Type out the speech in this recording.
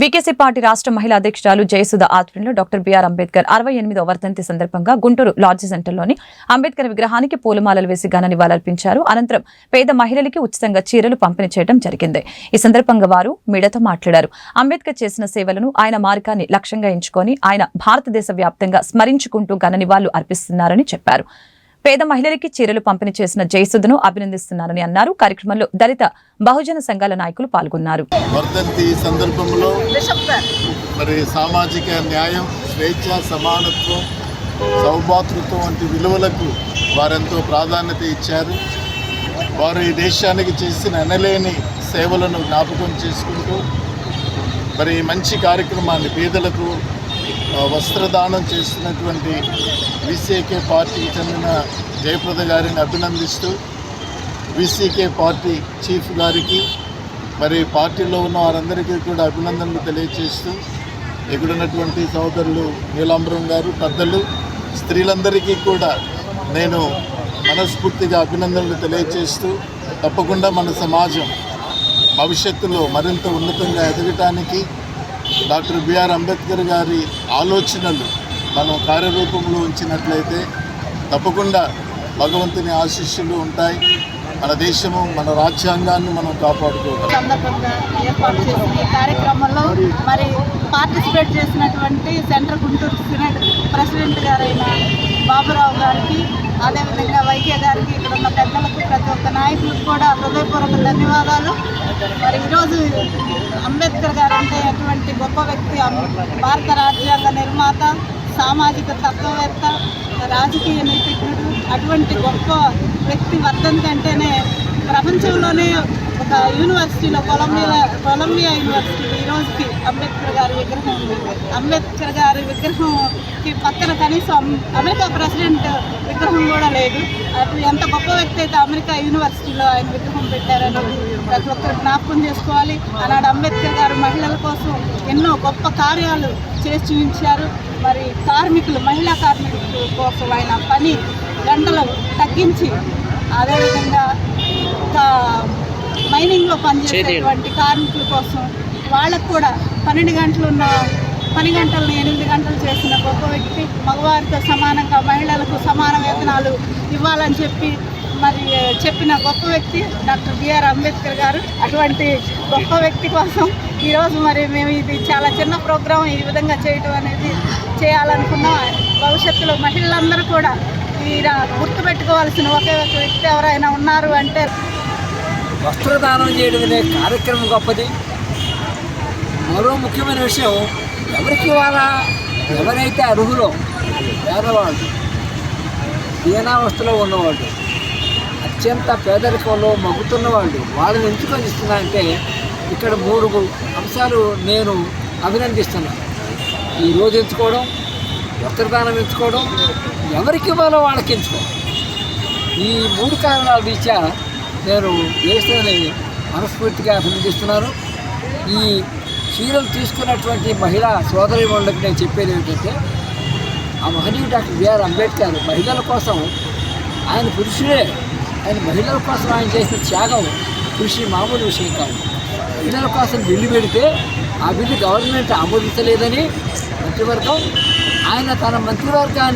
BKC party రాష్ట్ర మహిళా అధ్యక్షురాలు జయసుధ ఆధ్వర్యంలో డాక్టర్ బిఆర్ అంబేద్కర్ అరవై ఎనిమిదో వర్ధంతి సందర్భంగా గుంటూరు లాడ్జి సెంటర్లోని అంబేద్కర్ విగ్రహానికి పూలమాలలు వేసి ఘన నివాళులర్పించారు. అనంతరం పేద మహిళలకి ఉచితంగా చీరలు పంపిణీ చేయడం జరిగింది. ఈ సందర్భంగా వారు మీడియాతో మాట్లాడారు. అంబేద్కర్ చేసిన సేవలను ఆయన మార్గాన్ని లక్ష్యంగా ఎంచుకొని ఆయన భారతదేశ వ్యాప్తంగా స్మరించుకుంటూ ఘన నివాళులు అర్పిస్తున్నారని చెప్పారు. పేద మహిళలకి చీరలు పంపిణీ చేసిన జయసుధను అభినందిస్తున్నారని అన్నారు. కార్యక్రమంలో దళిత బహుజన సంఘాల నాయకులు పాల్గొన్నారు. వర్ధంతి సందర్భంలో మరి సామాజిక న్యాయం స్వేచ్ఛ సమానత్వం సౌభాతృత్వం వంటి విలువలకు వారెంతో ప్రాధాన్యత ఇచ్చారు. వారు ఈ దేశానికి చేసిన ఎనలేని సేవలను జ్ఞాపకం చేసుకుంటూ మరి మంచి కార్యక్రమాన్ని పేదలకు వస్త్రదానం చేస్తున్నటువంటి విసికే పార్టీకి చెందిన జయప్రద గారిని అభినందిస్తూ విసికే పార్టీ చీఫ్ గారికి మరి పార్టీలో ఉన్న వారందరికీ కూడా అభినందనలు తెలియజేస్తూ ఇక్కడ ఉన్నటువంటి సోదరులు నీలాంబరం గారు పెద్దలు స్త్రీలందరికీ కూడా నేను మనస్ఫూర్తిగా అభినందనలు తెలియజేస్తూ తప్పకుండా మన సమాజం భవిష్యత్తులో మరింత ఉన్నతంగా ఎదగటానికి డాక్టర్ బిఆర్ అంబేద్కర్ గారి ఆలోచనలు మనం కార్యరూపంలో ఉంచినట్లయితే తప్పకుండా భగవంతుని ఆశీస్సులు ఉంటాయి. మన దేశము మన రాజ్యాంగాన్ని మనం కాపాడుకోగలం. సందర్భంగా ఏర్పాటు చేసిన ఈ కార్యక్రమంలో మరి పార్టిసిపేట్ చేసినటువంటి సెంట్రల్ గుంటూరు సినెట్ ప్రెసిడెంట్ గారైన బాబురావు గారికి అదేవిధంగా వైకే గారికి ఇక్కడ ఉన్న పెద్దలకు ప్రతి ఒక్క నాయకులకు కూడా హృదయపూర్వక ధన్యవాదాలు. మరి ఈరోజు అంబేద్కర్ గారు అంటే అటువంటి గొప్ప వ్యక్తి భారత రాజ్యాంగ నిర్మాత సామాజిక తత్వవేత్త రాజకీయ నీతిజ్ఞుడు అటువంటి గొప్ప వ్యక్తి వర్ధంతి అంటేనే ప్రపంచంలోనే యూనివర్సిటీలో కొలంబియా కొలంబియా యూనివర్సిటీ ఈ రోజుకి అంబేద్కర్ గారి విగ్రహం అంబేద్కర్ గారి విగ్రహంకి పక్కన కనీసం అమెరికా ప్రెసిడెంట్ విగ్రహం కూడా లేదు. అటు ఎంత గొప్ప వ్యక్తి అయితే అమెరికా యూనివర్సిటీలో ఆయన విగ్రహం పెట్టారని ప్రతి ఒక్కరు జ్ఞాపకం చేసుకోవాలి. అలాంటి అంబేద్కర్ గారు మహిళల కోసం ఎన్నో గొప్ప కార్యాలు చేసి చూపించారు. మరి కార్మికులు మహిళా కార్మికుల కోసం ఆయన పని గంటలు తగ్గించి అదేవిధంగా మైనింగ్లో పనిచేసేటువంటి కార్మికుల కోసం వాళ్ళకు కూడా పన్నెండు గంటలు ఉన్న పని గంటలను ఎనిమిది గంటలు చేసిన గొప్ప వ్యక్తి. మగవారితో సమానంగా మహిళలకు సమాన వేతనాలు ఇవ్వాలని చెప్పి మరి చెప్పిన గొప్ప వ్యక్తి డాక్టర్ బిఆర్ అంబేద్కర్ గారు. అటువంటి గొప్ప వ్యక్తి కోసం ఈరోజు మరి మేము ఇది చాలా చిన్న ప్రోగ్రాం. ఈ విధంగా చేయటం అనేది చేయాలనుకున్నాం. భవిష్యత్తులో మహిళలందరూ కూడా ఈ గుర్తుపెట్టుకోవాల్సిన ఒకే ఒక వ్యక్తి ఎవరైనా ఉన్నారు అంటే వస్త్రదానం చేయడం అనే కార్యక్రమం గొప్పది. మరో ముఖ్యమైన విషయం ఎవరికి వాళ్ళ ఎవరైతే అర్హులో పేదవాళ్ళు దీనావస్థలో ఉన్నవాళ్ళు అత్యంత పేదరికంలో మగ్గుతున్న వాళ్ళు వాళ్ళని ఎంచుకొని ఇస్తున్నారంటే ఇక్కడ మూడు అంశాలు నేను అభినందిస్తున్నాను ఈ రోజు ఎంచుకోవడం వస్త్రదానం ఎంచుకోవడం ఎవరికి ఇవ్వాలో వాళ్ళకి ఎంచుకోవడం. ఈ మూడు కారణాల రీత్యా నేను వేస్తానని మనస్ఫూర్తిగా అభినందిస్తున్నాను ఈ చీరలు తీసుకున్నటువంటి మహిళా సోదరి వాళ్ళకి నేను చెప్పేది ఏమిటంటే ఆ మహనీయుడు డాక్టర్ బిఆర్ అంబేద్కర్ మహిళల కోసం ఆయన పురుషుడే. ఆయన మహిళల కోసం ఆయన చేసిన త్యాగం కృషి మామూలు విషయం కాదు. మహిళల కోసం బిల్లు పెడితే ఆ బిల్లు గవర్నమెంట్ ఆమోదించలేదని మంత్రివర్గం ఆయన తన మంత్రివర్గాన్ని